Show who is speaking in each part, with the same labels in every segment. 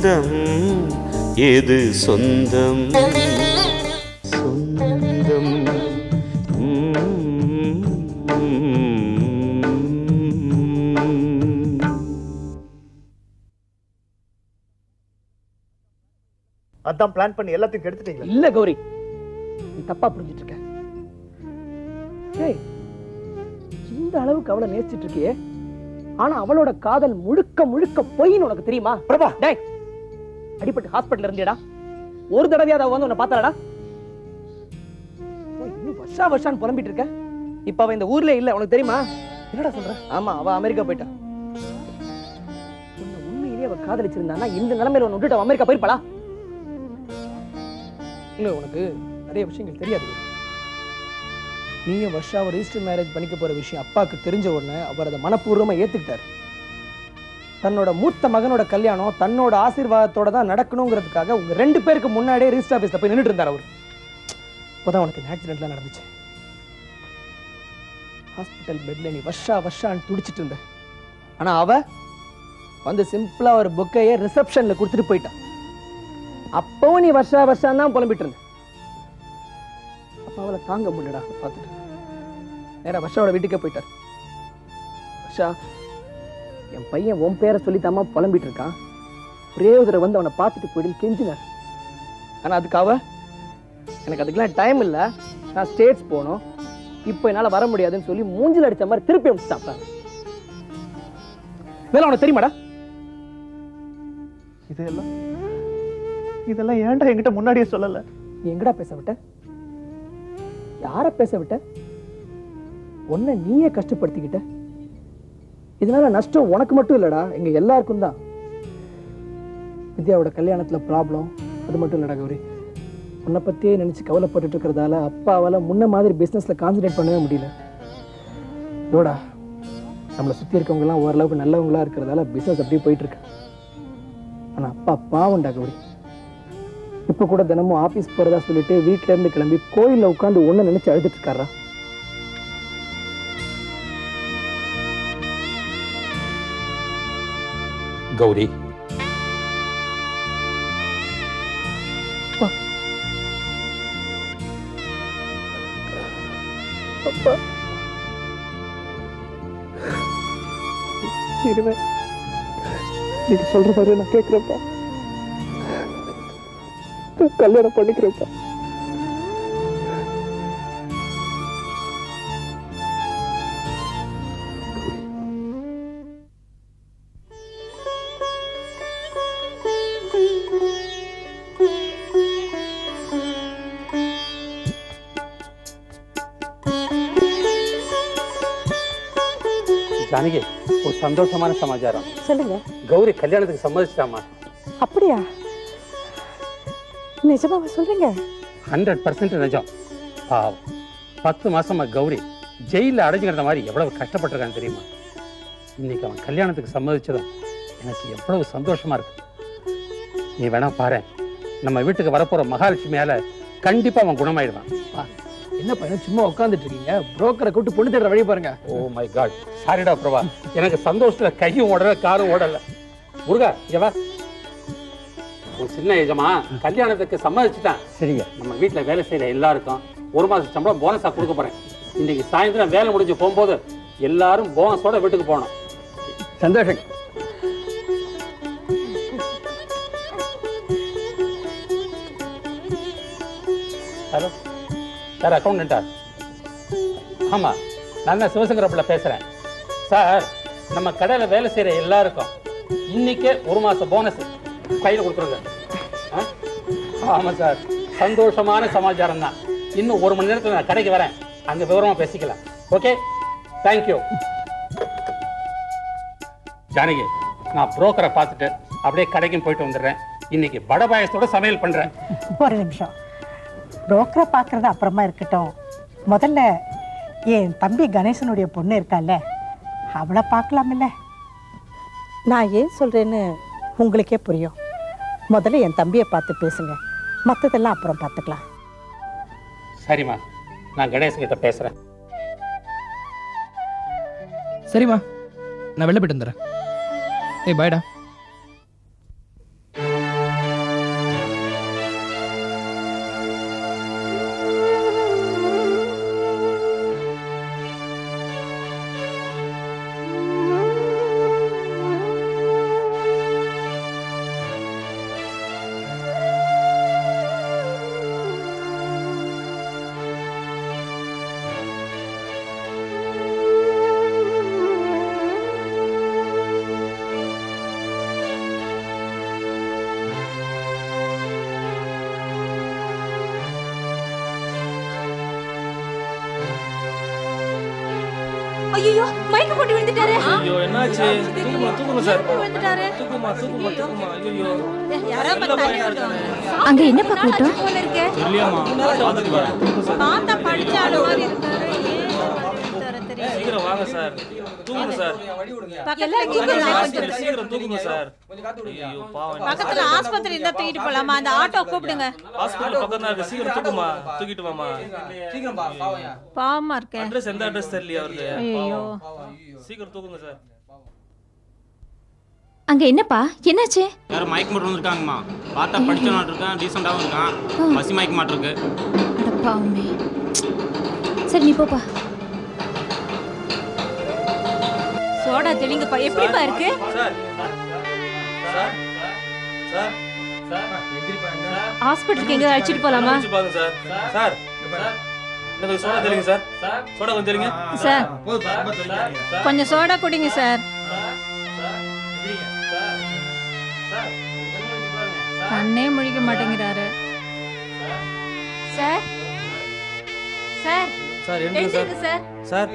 Speaker 1: பந்தம் எது சொந்தம்? சொந்தம்.
Speaker 2: அதான் பிளான் பண்ணி எல்லாத்தையும் கெடுத்துட்டீங்களா.
Speaker 3: இல்ல கௌரி நீ தப்பா புரிஞ்சிட்டு இருக்க ஏய் இந்த அளவுக்கு அவளை நேசிச்சிட்டு இருக்கியே ஆனா அவளோட காதல் முழுக்க முழுக்க பொய்ன்னு உனக்கு தெரியுமா? பிரபா! டேய் அடிபட்டு ஹாஸ்பிட்டல் இருந்தியடா. ஒரு தடவையாவது அவ வந்து உன்னை பார்த்தாடா இன்னும் வருஷா வருஷான்னு புலம்பிட்டு இருக்க. இப்ப அவ இந்த ஊர்ல இல்ல உனக்கு தெரியுமா? என்னடா சொல்ற? ஆமா அவ அமெரிக்கா போயிட்டா. உன்னை உண்மையிலேயே அவ காதலிச்சிருந்தானா இந்த நிலைமையில உன்னை விட்டுட்டு அமெரிக்கா போயிருப்பாளா? இல்ல உனக்கு நிறைய விஷயங்கள் தெரியாது. நீயும் வருஷாவை ரிஜிஸ்டர் மேரேஜ் பண்ணிக்க போற விஷயம் அப்பாவுக்கு தெரிஞ்ச உடனே அவர் அதை மனப்பூர்வமா ஏத்துக்கிட்டாரு. தன்னோட மூத்த மகனோட கல்யாணம் தன்னோட ஆசீர்வாதத்தோட தான் நடக்கணுங்கிறதுக்காக உங்க ரெண்டு பேருக்கு முன்னாடியே ரிஜிஸ்டர் ஆஃபீஸில் போய் நின்றுட்டு இருந்தார் அவர். இப்போதான் உனக்கு இந்த ஆக்சிடென்ட்லாம் நடந்துச்சு. ஹாஸ்பிட்டல் பெட்ல நீ வருஷா வருஷான்னு துடிச்சிட்டு இருந்த. ஆனால் அவ வந்து சிம்பிளாக ஒரு புக்கையே ரிசப்ஷனில் கொடுத்துட்டு போயிட்டான் அப்பவும் நீ வருஷா வருஷம் தான் புலம்பிட்டு இருந்த. அப்போ அவளை தாங்க முடியடா பார்த்துட்டு. நேராக வருஷாவோட வீட்டுக்கே போயிட்டார். வருஷா என் பையன் உன் பேரை சொல்லி தாமா புலம்பிட்டு இருக்கான் ஒரே வந்து அவனை பார்த்துட்டு போயிடுன்னு கெஞ்சினார். ஆனா அதுக்கு அவ எனக்கு அதுக்கெல்லாம் டைம் இல்லை. நான் ஸ்டேட்ஸ் போகணும் இப்போ என்னால் வர முடியாதுன்னு சொல்லி மூஞ்சில் அடிச்ச மாதிரி திருப்பி அனுப்பிச்சிட்டாப்ப இதெல்லாம் உனக்கு தெரியுமாடா?
Speaker 2: இதெல்லாம் இதெல்லாம் ஏன்டா என்கிட்ட முன்னாடியே சொல்லல?
Speaker 3: எங்கடா பேச விட்ட? யார பேச விட்ட? உன்னை நீயே கஷ்டப்படுத்திக்கிட்ட? இதனால நஷ்டம் உனக்கு மட்டும் இல்லடா எங்க எல்லாருக்கும் தான். வித்யாவோட கல்யாணத்துல ப்ராப்ளம் அது மட்டும் இல்லடா கௌரி. உன்னை பத்தியே நினைச்சு கவலைப்பட்டுட்டு இருக்கிறதால அப்பாவால முன்ன மாதிரி பிசினஸ்ல கான்சன்ட்ரேட் பண்ணவே முடியல. இதோடா நம்மளை சுத்தி இருக்கவங்க எல்லாம் ஓரளவுக்கு நல்லவங்களா இருக்கிறதால பிசினஸ் அப்படியே போயிட்டு இருக்கு ஆனா அப்பா பாவம்டா கௌரி. இப்ப கூட தினமும் ஆபீஸ் போறதா சொல்லிட்டு வீட்டிலேருந்து இருந்து கிளம்பி கோயிலில் உட்காந்து ஒண்ணு நினைச்சு அழுதுட்டு இருக்காரா
Speaker 4: கௌரி.
Speaker 3: அப்பா இருவே நீங்க சொல்ற மாதிரி நான் கேட்கிறப்பா கல்யாணம் பண்ணிக்கிறப்பா
Speaker 4: ஜானகி ஒரு சந்தோஷமான சமாச்சாரம்
Speaker 5: சொல்லுங்க.
Speaker 4: கௌரி கல்யாணத்துக்கு சம்மதிச்சிட்டாமா
Speaker 5: அப்படியா? நிஜமாவா சொல்றீங்க
Speaker 4: ஹண்ட்ரட் பர்சன்ட் நிஜம் பாவம் பத்து மாசமா கௌரி ஜெயில அடைஞ்சுக்கிற மாதிரி எவ்வளவு கஷ்டப்பட்டிருக்கான்னு தெரியுமா இன்னைக்கு அவன் கல்யாணத்துக்கு சம்மதிச்சதும் எனக்கு எவ்வளவு சந்தோஷமா இருக்கு நீ வேணா பாரு நம்ம வீட்டுக்கு வரப்போற மகாலட்சுமியால கண்டிப்பா அவன் குணமாயிடுவான்
Speaker 3: என்ன பையன் சும்மா உட்கார்ந்துட்டு இருக்கீங்க புரோக்கரை கூட்டு பொண்ணு தேடுற வழி பாருங்க.
Speaker 4: ஓ மை காட் சாரிடா பிரபா. எனக்கு சந்தோஷத்துல கையும் ஓடல காரும் ஓடல. முருகா இங்க வா. உன் சின்ன எஜமா கல்யாணத்துக்கு சம்மதிச்சுட்டான்.
Speaker 6: சரிங்க.
Speaker 4: நம்ம வீட்ல வேலை செய்யற எல்லாருக்கும் ஒரு மாசம் சம்பளம் போனஸா கொடுக்க போறேன். இன்னைக்கு சாயந்தரம் வேலை முடிஞ்சு போகும்போது எல்லாரும் போனஸோட வீட்டுக்கு போகணும்.
Speaker 6: சந்தோஷம்
Speaker 4: ஹலோ. சார் அக்கௌண்டண்டா ஆமா நான் தான் சிவசங்கர பேசுறேன். சார் நம்ம கடையில வேலை செய்யற எல்லாருக்கும் இன்னைக்கே ஒரு மாதம் போனஸ் கையில் கொடுத்துருங்க. ஆ? ஆமா சார் சந்தோஷமான சமாச்சாரம் தான். இன்னும் ஒரு மணி நேரத்துல நான் கடைக்கு வரேன். அங்கே விவரமா பேசிக்கலாம். ஓகே தேங்க்யூ ஜானகி நான் புரோக்கரை பார்த்துட்டு அப்படியே கடைக்கும் போயிட்டு வந்துடுறேன். இன்னைக்கு வடை பாயசத்தோட சமையல் பண்றேன்.
Speaker 5: ஒரு நிமிஷம். புரோக்கரை பார்க்கறது அப்புறமா இருக்கட்டும். முதல்ல என் தம்பி கணேசனுடைய பொண்ணு இருக்கால்ல அவளை பார்க்கலாமில்ல. நான் ஏன் சொல்றேன்னு உங்களுக்கே புரியும். முதல்ல என் தம்பியை பார்த்து பேசுங்க. மற்றதெல்லாம் அப்புறம் பார்த்துக்கலாம்.
Speaker 4: சரிம்மா நான் கணேசன் கிட்ட பேசுறேன்.
Speaker 7: சரிம்மா நான் வெளில போயிட்டு வந்துடுறேன். ஏய் பாய்டா
Speaker 6: ஐயோ மைக்க போட்டு விழுந்துட்டாரு.
Speaker 7: ஐயோ என்னாச்சு? தூக்குமா தூக்குமா சார்?
Speaker 6: விழுந்துட்டாரு.
Speaker 7: தூக்குமா தூக்குமா தூக்குமா ஐயோ
Speaker 6: யாரோ
Speaker 7: இருக்கானே
Speaker 6: அங்க என்னப்பா கூட்டம் போல இருக்கு.
Speaker 7: தெரியலையாமா பார்த்துட்டு வரேன்.
Speaker 6: பார்த்தா படிச்ச ஆளு மாதிரி இருக்காரு.
Speaker 7: சீக்கிரம் வாங்க சார். தூக்குங்க சார். சீக்கிரம் சீக்கிரம்
Speaker 6: பக்கத்துல ஆஸ்பத்திரி இருந்தா தூக்கிட்டு போலாமா? அந்த ஆட்டோ கூப்பிடுங்க.
Speaker 7: இருக்கு. சீக்கிரம் தூக்குமா? தூக்கிட்டு வாமா.
Speaker 6: பாவமா
Speaker 7: அட்ரஸ் எந்த அட்ரஸ் தெரியலையா அவருக்கு?
Speaker 6: ஐயோ.
Speaker 7: சீக்கிரம் தூக்குங்க சார்.
Speaker 6: அங்க என்னப்பா? என்னாச்சு?
Speaker 8: யாரும் மயக்க மட்டும் வந்திருக்காங்கம்மா. பார்த்தா படிச்சவனா இருக்கான் டீசெண்டாகவும் இருக்கான் பசி மயக்க மாட்டிருக்கு.
Speaker 6: அட பாவமே சரி நீ போப்பா. சோடா தெளிங்கப்பா எப்படிப்பா இருக்கு? ஹாஸ்பிட்டலுக்கு எங்க அழைச்சிட்டு போலாமா?
Speaker 7: சார். கொஞ்சம் சோடா தெரியுங்க சார்? சோடா கொஞ்சம் தெரியுங்க
Speaker 6: சார். கொஞ்சம் சோடா குடிங்க சார். கண்ணே முழிக்க மாட்டேங்கிறாரு. சார். சார்.
Speaker 7: சார் என்ன சார்.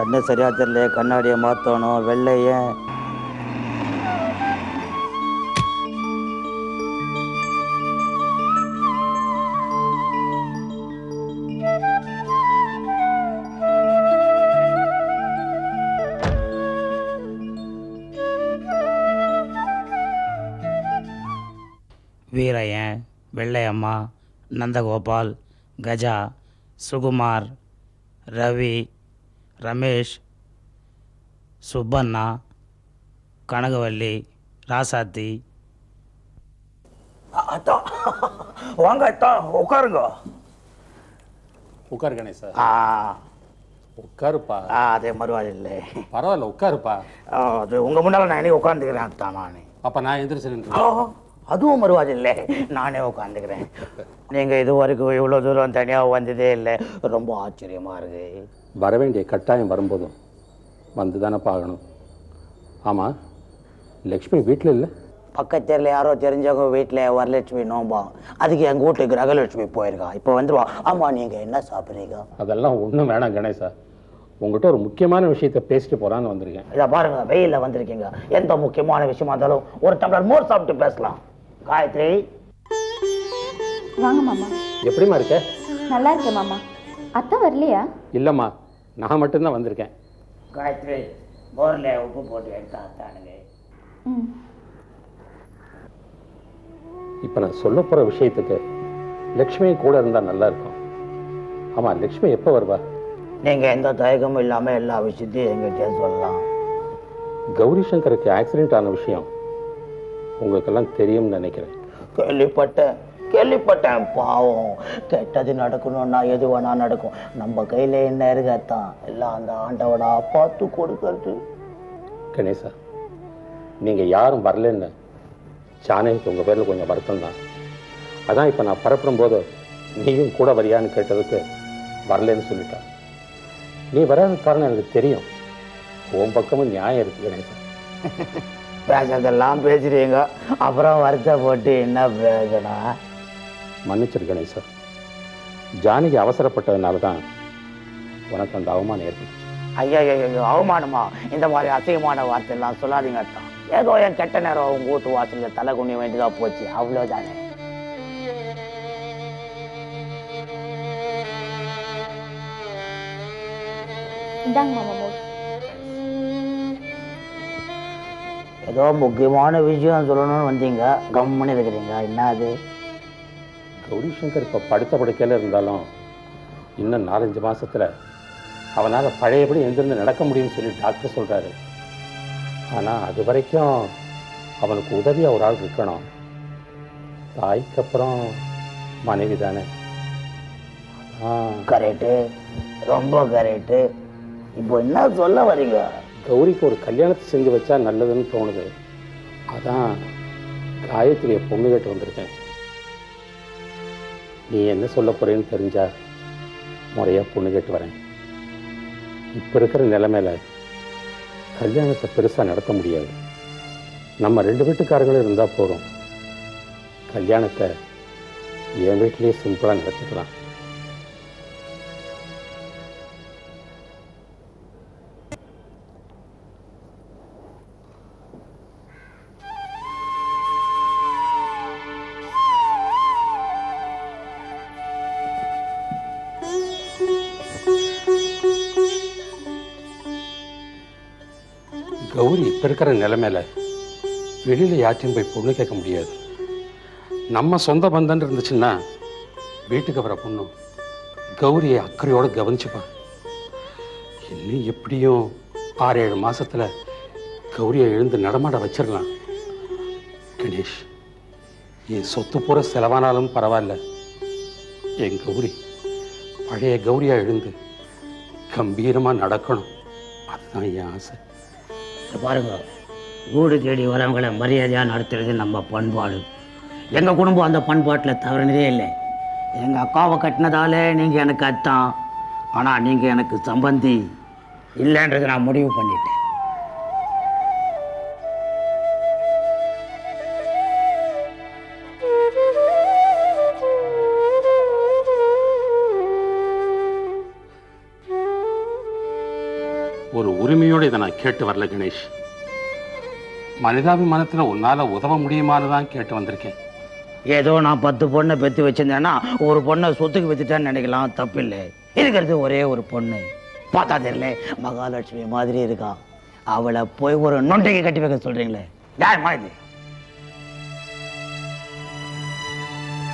Speaker 9: கண்ணு சரியா தெரியல கண்ணாடியை மாற்றணும் வெள்ளைய. வீரையன் வெள்ளையம்மா நந்தகோபால் கஜா சுகுமார் ரவி ரமேஷ் சுப்பண்ணா கனகவல்லி ராசாத்தி. அத்தான் வாங்க உட்காருங்க.
Speaker 4: உட்காரு கணேசா.
Speaker 9: ஆ.
Speaker 4: உட்காருப்பா.
Speaker 9: ஆ, அதே மறுவாள் இல்லை.
Speaker 4: பரவாயில்ல உட்காருப்பா.
Speaker 9: ஆ, அது உங்கள் முன்னால் நான் உட்காந்துக்கிறேன் அத்தான் நான்.
Speaker 4: அப்ப நான் எந்திரிச்சு நின்று.
Speaker 9: அதுவும் மறுவாது இல்லை. நானே உட்காந்துக்கிறேன் நீங்கள் இது வரைக்கும் இவ்வளோ தூரம் தனியாக வந்ததே இல்லை. ரொம்ப ஆச்சரியமாக இருக்கு.
Speaker 4: வர வேண்டிய கட்டாயம் வரும்போதும் வந்து தானே பார்க்கணும் ஆமாம் லக்ஷ்மி வீட்டில் இல்லை?
Speaker 9: பக்கத்தில் யாரோ தெரிஞ்சவங்க வீட்டில் வரலட்சுமி நோம்பா. அதுக்கு எங்கள் வீட்டுக்கு கிரகலட்சுமி போயிருக்கா. இப்போ வந்துருவா. ஆமாம் நீங்கள் என்ன சாப்பிட்றீங்க?
Speaker 4: அதெல்லாம் ஒன்றும் வேணாம் கணேசா. உங்ககிட்ட ஒரு முக்கியமான விஷயத்த பேசிட்டு போறான்னு வந்திருக்கேன்.
Speaker 9: இதை பாருங்க வெயிலில் வந்திருக்கீங்க. எந்த முக்கியமான விஷயமா இருந்தாலும் ஒரு டம்ளர் மோர் சாப்பிட்டு பேசலாம். காயத்ரி.
Speaker 10: வாங்க மாமா.
Speaker 4: எப்படிம்மா இருக்க?
Speaker 10: நல்லா இருக்கேன் மாமா. அத்தை வரலையா?
Speaker 4: இல்லைம்மா நான் மட்டும்தான் வந்திருக்கேன்.
Speaker 9: காயத்ரி மோரில் உப்பு போட்டு எடுத்தா தானுங்க
Speaker 10: ம்.
Speaker 4: இப்போ நான் சொல்ல போகிற விஷயத்துக்கு லக்ஷ்மி கூட இருந்தால் நல்லா இருக்கும். ஆமாம் லக்ஷ்மி எப்போ வருவா?
Speaker 9: நீங்கள் எந்த தயக்கமும் இல்லாமல் எல்லா விஷயத்தையும் எங்கிட்டே சொல்லலாம்.
Speaker 4: கௌரி சங்கருக்கு ஆக்சிடென்ட் ஆன விஷயம் உங்களுக்கெல்லாம் தெரியும்னு நினைக்கிறேன்.
Speaker 9: கேள்விப்பட்டேன். கேள்விப்பட்டேன் பாவம். கெட்டது நடக்கணும்னா எது வேணா நடக்கும். நம்ம கையில் என்ன இருக்கத்தான் எல்லாம் அந்த ஆண்டவனா பார்த்து கொடுக்கறது.
Speaker 4: கணேசா நீங்கள் யாரும் வரலன்னு சாணகிக்கு உங்கள் பேரில் கொஞ்சம் வருத்தம் தான். அதான் இப்போ நான் பரப்புடும் போது நீயும் கூட வரியான்னு கேட்டதுக்கு வரலன்னு சொல்லிட்டேன் நீ வராத காரணம் எனக்கு தெரியும். உன் பக்கமும் நியாயம் இருக்கு கணேசா.
Speaker 9: பேசுறதெல்லாம் பேசுறீங்க. அப்புறம் வருத்தப்பட்டு என்ன பிரயோஜனம்?
Speaker 4: மன்னிச்சிரு கணேசா ஜானகி அவசரப்பட்டதுனால தான் உனக்கு அந்த அவமானம் ஏற்பட்டுச்சு.
Speaker 9: ஐயா ஐயோ அவமானமா? இந்த மாதிரி அசிங்கமான வார்த்தை எல்லாம் சொல்லாதீங்க அத்தான் ஏதோ என் கெட்ட நேரம் உங்க வீட்டு வாசல்ல தலை குனி வேண்டியதா போச்சு. அவ்வளவுதானே.
Speaker 10: இந்தாங்க மாமா
Speaker 9: ஏதோ முக்கியமான விஷயம் சொல்லணும்னு வந்தீங்க. கம்முன்னு இருக்கிறீங்க. என்ன அது
Speaker 4: கௌரி சங்கர் இப்போ படுத்த படுக்கையில் இருந்தாலும் இன்னும் நாலஞ்சு மாசத்துல அவனால் பழையபடி எந்திருந்து நடக்க முடியும்னு சொல்லி டாக்டர் சொல்கிறாரு ஆனால் அது வரைக்கும் அவனுக்கு உதவியாக ஒரு ஆள் இருக்கணும். தாய்க்கு அப்புறம் மனைவி தானே.
Speaker 9: கரெக்டு ரொம்ப கரெக்டு இப்போ என்ன சொல்ல வரீங்க?
Speaker 4: கௌரிக்கு ஒரு கல்யாணத்தை செஞ்சு வச்சா நல்லதுன்னு தோணுது. அதான் காயத்ரியை பொண்ணு கேட்டு வந்திருக்கேன். நீ என்ன சொல்ல போறேன்னு தெரிஞ்சா முறையாக பொண்ணு கேட்டு வரேன். இப்போ இருக்கிற நிலைமையில் கல்யாணத்தை பெருசாக நடத்த முடியாது. நம்ம ரெண்டு வீட்டுக்காரங்களும் இருந்தால் போதும். கல்யாணத்தை என் வீட்டிலேயே சிம்பிளாக நடத்திக்கலாம். கௌரி இப்போ இருக்கிற நிலைமையில வெளியில் யார்ட்டையும் போய் பொண்ணு கேட்க முடியாது. நம்ம சொந்த பந்தன் இருந்துச்சுன்னா வீட்டுக்கு வர பொண்ணு கௌரியை அக்கறையோடு கவனிச்சுப்பான். இன்னும் எப்படியும் ஆறு ஏழு மாசத்துல கௌரியை எழுந்து நடமாட வச்சிடலாம். கணேஷ் என் சொத்து பூரா செலவானாலும் பரவாயில்ல. என் கௌரி பழைய கௌரியா எழுந்து கம்பீரமா நடக்கணும். அதுதான் என் ஆசை.
Speaker 9: பாருங்க. வீடு தேடி வரவங்களை மரியாதையாக நடத்துறது நம்ம பண்பாடு. எங்கள் குடும்பம் அந்த பண்பாட்டில் தவறுனதே இல்லை. எங்கள் அக்காவை கட்டினதால நீங்கள் எனக்கு அத்தான் ஆனால் நீங்கள் எனக்கு சம்பந்தி இல்லைன்றதை நான் முடிவு பண்ணிட்டேன்.
Speaker 4: ஒரு உரிமையோடு இதை நான் கேட்டு வரல கணேஷ். மனிதாபிமானத்தில் உன்னால உதவ முடியுமான்னு தான் கேட்டு வந்திருக்கேன்.
Speaker 9: ஏதோ நான் பத்து பொண்ணை பெற்று வச்சிருந்தேன்னா ஒரு பொண்ணை சொத்துக்கு வச்சுட்டேன்னு நினைக்கலாம். தப்பில்லை. இருக்கிறது ஒரே ஒரு பொண்ணு. பார்த்தா தெரியல மகாலட்சுமி மாதிரி இருக்கா. அவளை போய் ஒரு நொண்டைக்கு கட்டி வைக்க சொல்றீங்களே. யார் இது?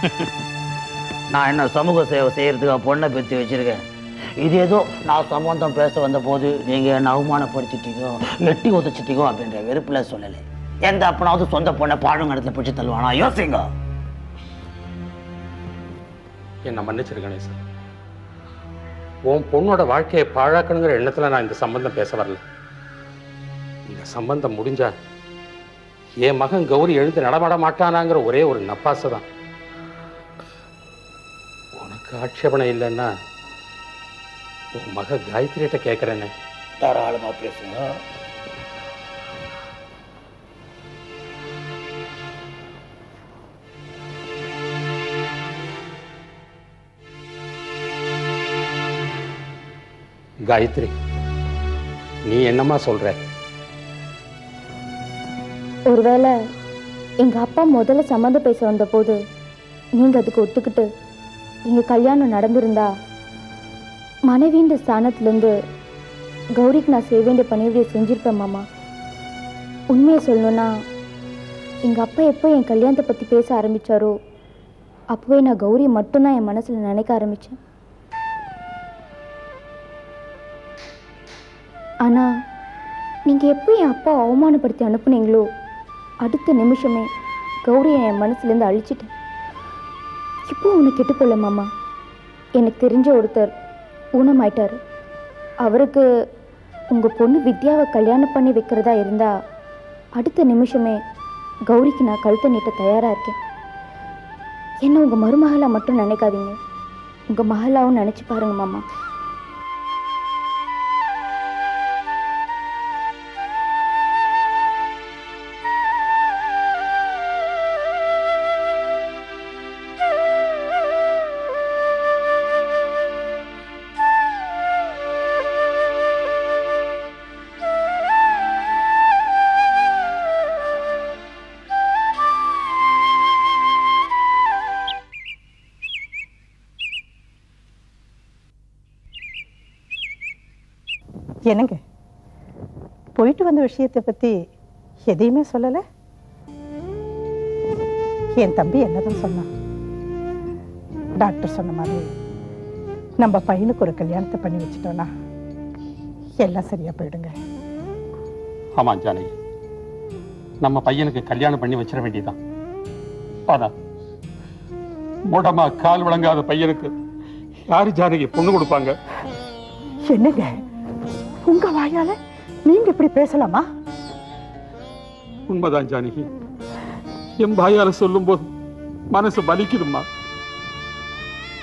Speaker 9: நான் என்ன சமூக சேவை செய்யறதுக்காக பொண்ணை பெற்று வச்சிருக்கேன். இது ஏதோ நான் சம்பந்தம் பேச வந்த போது நீங்க என்ன அவமானப்படுத்திட்டீங்கோ எட்டி உதச்சிட்டீங்கோ அப்படின்ற வெறுப்புல சொல்லலை. எந்த அப்பனாவது சொந்த பொண்ணை பாழுங்கடத்துல பிடிச்சி தள்ளுவானா? யோசிங்க.
Speaker 4: என்னை மன்னிச்சிரு கணேசன். உன் பொண்ணோட வாழ்க்கையை பாழாக்கணுங்கிற எண்ணத்தில் நான் இந்த சம்பந்தம் பேச வரல. இந்த சம்பந்தம் முடிஞ்சா என் மகன் கௌரி எழுந்து நடமாட மாட்டானாங்கிற ஒரே ஒரு நப்பாசை தான் உனக்கு ஆட்சேபனை இல்லைன்னா உன் மக காயத்ரிகிட்ட கேட்குறேன்னு
Speaker 9: தாராளமா பேசுங்க.
Speaker 4: காயத்ரி நீ என்னம்மா சொல்ற?
Speaker 10: ஒருவேளை எங்கள் அப்பா முதல்ல சம்மந்தம் பேச வந்தபோது நீங்கள் அதுக்கு ஒத்துக்கிட்டு எங்கள் கல்யாணம் நடந்திருந்தா மனைவின்ற ஸ்தானத்துலேருந்து கௌரிக்கு நான் செய்ய வேண்டிய பணிவிடையை செஞ்சிருப்பேன் மாமா. உண்மையை சொல்லணும்னா எங்கள் அப்பா எப்போ என் கல்யாணத்தை பற்றி பேச ஆரம்பித்தாரோ அப்போவே நான் கௌரி மட்டும்தான் என் மனசில் நினைக்க ஆரம்பித்தேன் ஆனால் நீங்கள் எப்போ என் அப்பா அவமானப்படுத்தி அனுப்புனீங்களோ அடுத்த நிமிஷமே கௌரியை என் மனசுலேருந்து அழிச்சிட்டேன். இப்போ உன்னை கெட்டு போல மாமா. எனக்கு தெரிஞ்ச ஒருத்தர் ஊனமாயிட்டார். அவருக்கு உங்கள் பொண்ணு வித்யாவை கல்யாணம் பண்ணி வைக்கிறதா இருந்தால் அடுத்த நிமிஷமே கௌரிக்கு நான் கழுத்தை நீட்ட தயாராக இருக்கேன். என்ன உங்கள் மருமகளாக மட்டும் நினைக்காதீங்க. உங்கள் மகளாவும் நினச்சி பாருங்க மாமா.
Speaker 5: என்னங்க? போயிட்டு வந்த விஷயத்தை பற்றி எதையுமே சொல்லலை? என் தம்பி என்னதான் சொன்னான் டாக்டர் சொன்ன மாதிரி நம்ம பையனுக்கு ஒரு கல்யாணத்தை பண்ணி வச்சிட்டோம்னா எல்லாம் சரியா போயிடுங்க.
Speaker 4: ஆமாம் ஜானகி. நம்ம பையனுக்கு கல்யாணம் பண்ணி வச்சிட வேண்டியதுதான். ஆனா மூடமா கால் விளங்காத பையனுக்கு யாரு ஜானகி பொண்ணு கொடுப்பாங்க?
Speaker 5: என்னங்க? உங்க வாயால நீங்க இப்படி பேசலாமா?
Speaker 4: உண்மைதான் ஜானகி. என் சொல்லும் சொல்லும்போது மனசு வலிக்குதும்மா.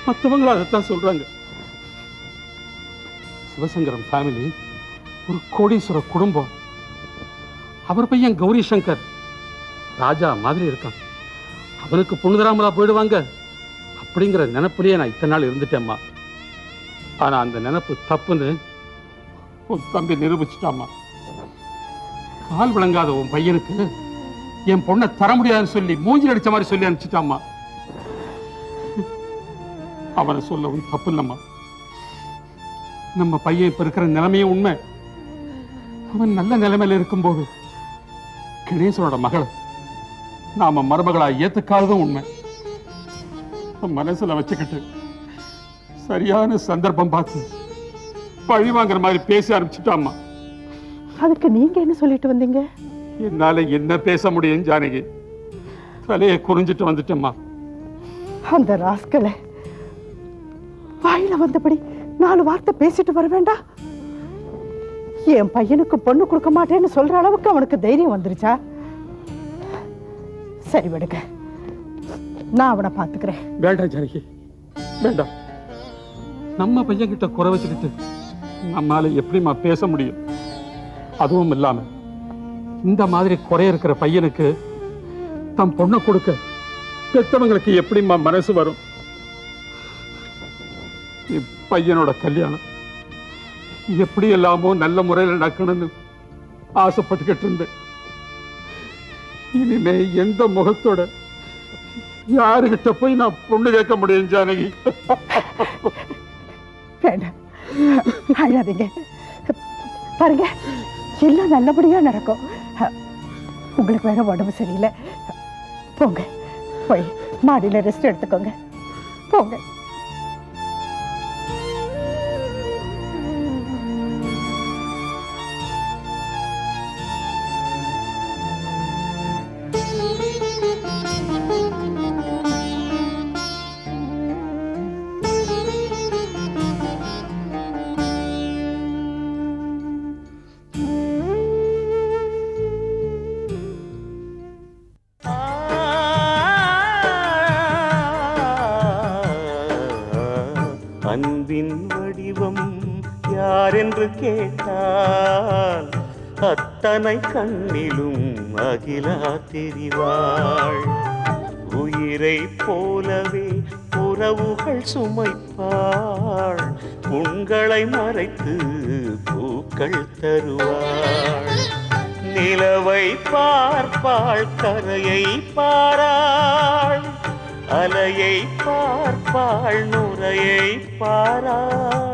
Speaker 4: மற்றவங்களும் அதைத்தான் சொல்றாங்க. சிவசங்கரம் ஃபேமிலி ஒரு கோடீஸ்வர குடும்பம். அவர் பையன் கௌரி சங்கர் ராஜா மாதிரி இருக்கான். அவனுக்கு புனிதராமலா போயிடுவாங்க? அப்படிங்கிற நினப்புலேயே நான் இத்தனை நாள் இருந்துட்டேம்மா. ஆனா அந்த நினைப்பு தப்புன்னு உன் தம்பி நிரூபிச்சிட்டாமா கால் விளங்காத உன் பையனுக்கு என் பொண்ணை தர முடியாதுன்னு சொல்லி மூஞ்சில் அடிச்ச மாதிரி சொல்லி அனுப்பிச்சிட்டாமா அவனை சொல்லவும் தப்பு இல்லம்மா. நம்ம பையன் இப்ப இருக்கிற நிலைமையும் உண்மை. அவன் நல்ல நிலைமையில இருக்கும்போது கணேசனோட மகளை நாம மருமகளா ஏத்துக்காததும் உண்மை. மனசுல வச்சுக்கிட்டு சரியான சந்தர்ப்பம் பார்த்து பழி வாங்குற மாதிரி பேச ஆரம்பிச்சுட்டாம்மா.
Speaker 5: அதுக்கு நீங்க என்ன சொல்லிட்டு வந்தீங்க?
Speaker 4: என்னால என்ன பேச முடியும் ஜானகி? தலையை குறிஞ்சிட்டு வந்துட்டேம்மா.
Speaker 5: அந்த ராஸ்கலை. வாயில வந்தபடி நாலு வார்த்தை பேசிட்டு வர வேண்டாம். என் பையனுக்கு பொண்ணு கொடுக்க மாட்டேன்னு சொல்ற அளவுக்கு அவனுக்கு தைரியம் வந்துருச்சா? சரி விடுங்க. நான் அவனை பார்த்துக்கிறேன்.
Speaker 4: வேண்டாம் ஜானகி. வேண்டாம். நம்ம பையன் கிட்ட குறை வச்சுக்கிட்டு நம்மால எப்படிம்மா பேச முடியும்? அதுவும் இல்லாம இந்த மாதிரி குறை இருக்கிற பையனுக்கு தம் பொண்ணை கொடுக்க பெத்தவங்களுக்கு எப்படிம்மா மனசு வரும்? பையனோட கல்யாணம் எப்படி எல்லாமோ நல்ல முறையில் நடக்கணும்னு ஆசைப்பட்டுக்கிட்டு இருந்தேன். இனிமே எந்த முகத்தோட யாருகிட்ட போய் நான் பொண்ணு கேட்க முடியும் ஜானகி?
Speaker 5: வேண்டாம். அழாதீங்க. பாருங்க எல்லாம் நல்லபடியா நடக்கும். உங்களுக்கு வேற உடம்பு சரியில்லை. போங்க போய் மாடியில் ரெஸ்ட் எடுத்துக்கோங்க. போங்க.
Speaker 1: கேட்டால் அத்தனை கண்ணிலும் அகிலா தெரிவாள். உயிரை போலவே உறவுகள் சுமைப்பாள். உங்களை மறைத்து பூக்கள் தருவாள். நிலவை பார்ப்பாள் கரையை பாராள். அலையை பார்ப்பாள் நுரையை பாராள்.